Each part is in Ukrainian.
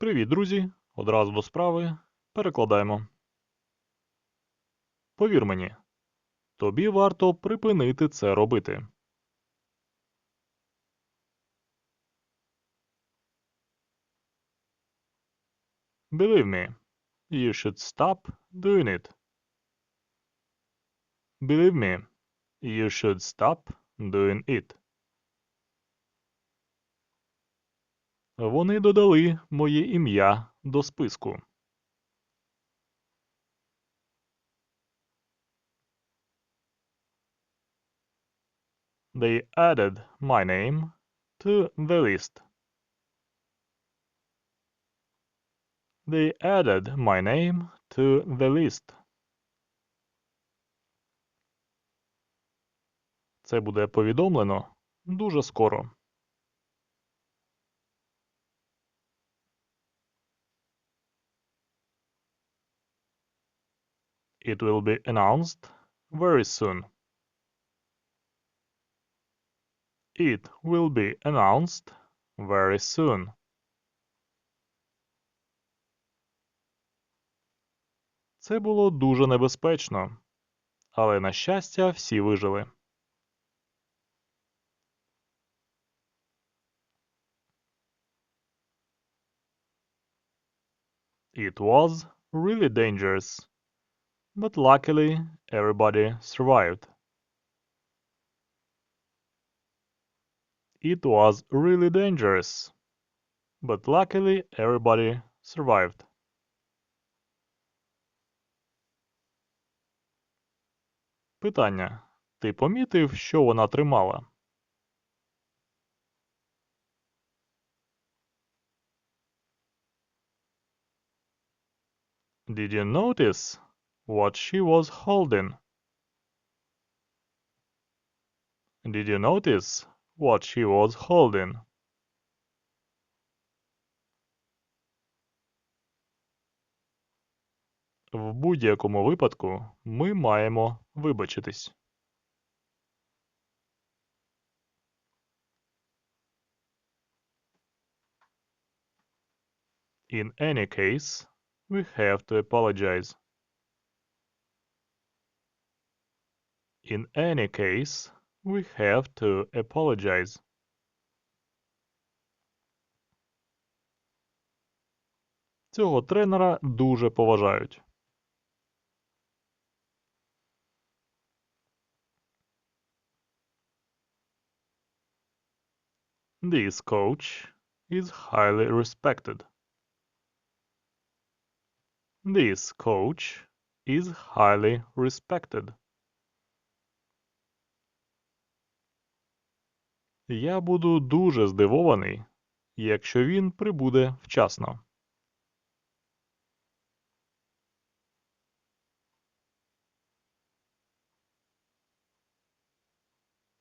Привіт, друзі! Одразу до справи. Перекладаємо. Повір мені, тобі варто припинити це робити. Believe me, you should stop doing it. Believe me, you should stop doing it. Вони додали моє ім'я до списку. They added my name to the list. They added my name to the list. Це буде повідомлено дуже скоро. It will be announced very soon. It will be announced very soon. Це було дуже небезпечно, але на щастя всі вижили. It was really dangerous, but luckily everybody survived. It was really dangerous, but luckily everybody survived. Питання. Ти помітив, що вона тримала? Did you notice what she was holding? Did you notice what she was holding? В будь-якому випадку ми маємо вибачитись. In any case, we have to apologize. In any case, we have to apologize. Цього тренера дуже поважають. This coach is highly respected. This coach is highly respected. Я буду дуже здивований, якщо він прибуде вчасно.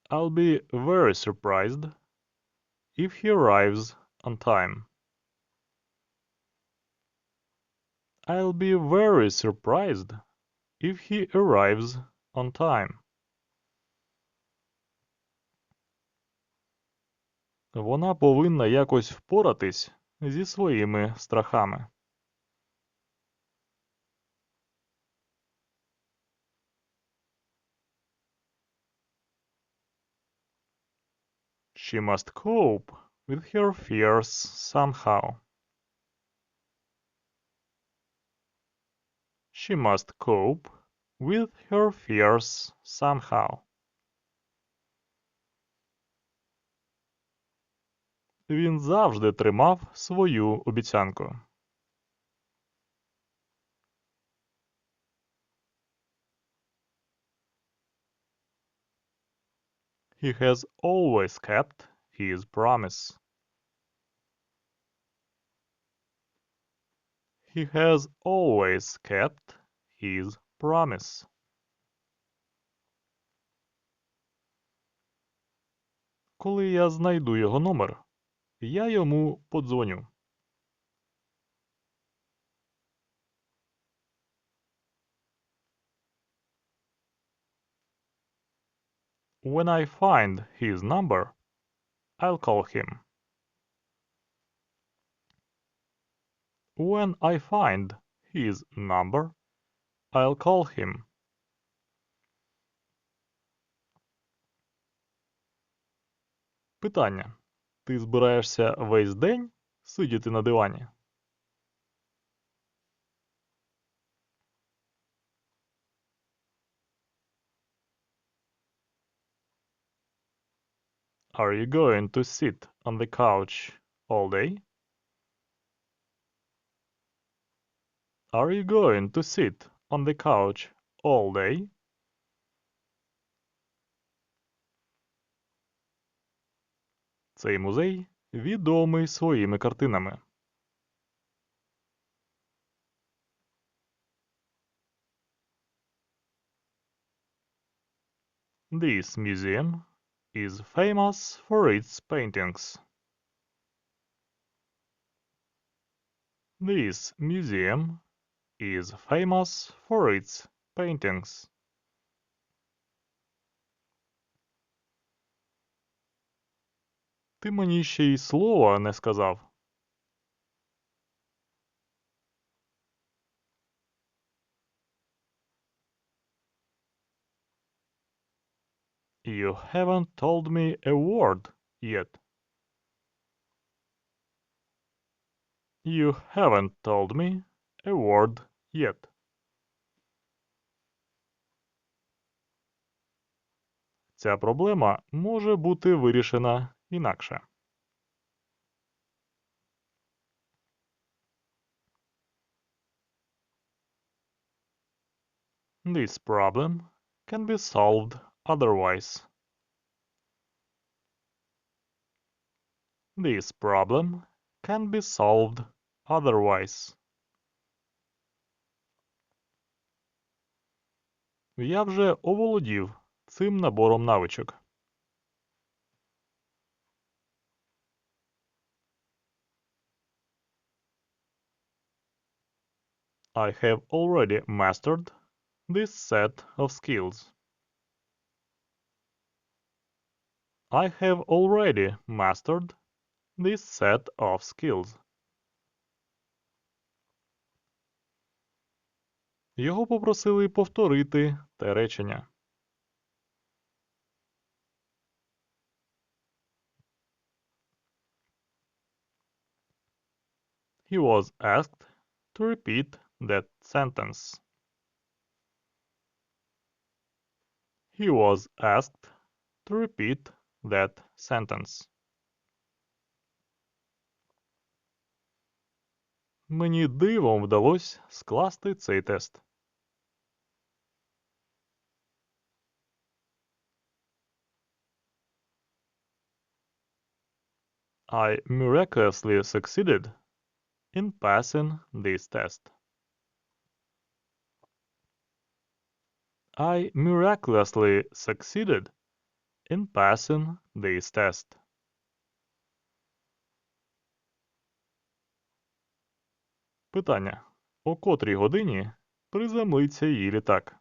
I'll be very surprised if he arrives on time. I'll be very surprised if he arrives on time. Вона повинна якось впоратись зі своїми страхами. She must cope with her fears somehow. She must cope with her fears somehow. Він завжди тримав свою обіцянку. He has always kept his promise. He has always kept his promise. Коли я знайду його номер, я йому подзвоню. When I find his number, I'll call him. When I find his number, I'll call him. Питання. Ти збираєшся весь день сидіти на дивані? Are you going to sit on the couch all day? Are you going to sit on the couch all day? Цей музей відомий своїми картинами. This museum is famous for its paintings. This museum is famous for its paintings. Ти мені ще й слова не сказав. You haven't told me a word yet. You haven't told me a word yet. Ця проблема може бути вирішена інакше. This problem can be solved otherwise. This problem can be solved otherwise. Я вже оволодів цим набором навичок. I have already mastered this set of skills. I have already mastered this set of skills. Його попросили повторити те речення. He was asked to repeat that sentence. He was asked to repeat that sentence. Мені дивом вдалося скласти цей тест. I miraculously succeeded in passing this test. I miraculously succeeded in passing this test. Питання. О котрій годині приземлиться її літак?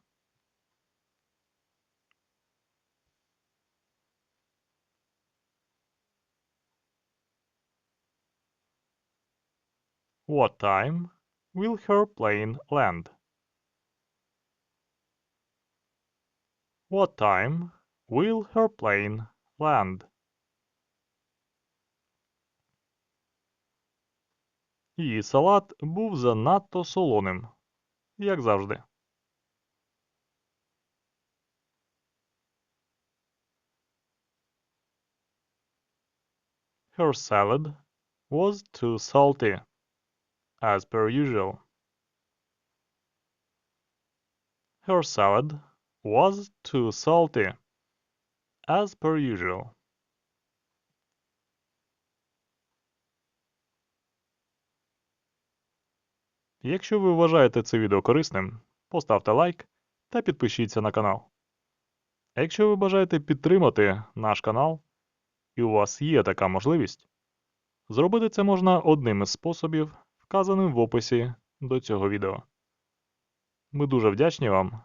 What time will her plane land? What time will her plane land? Її салат був занадто солоним, як завжди. Her salad was too salty, as per usual. Her salad was too salty, as per usual. Якщо ви вважаєте це відео корисним, поставте лайк та підпишіться на канал. А якщо ви бажаєте підтримати наш канал, і у вас є така можливість, зробити це можна одним із способів, вказаним в описі до цього відео. Ми дуже вдячні вам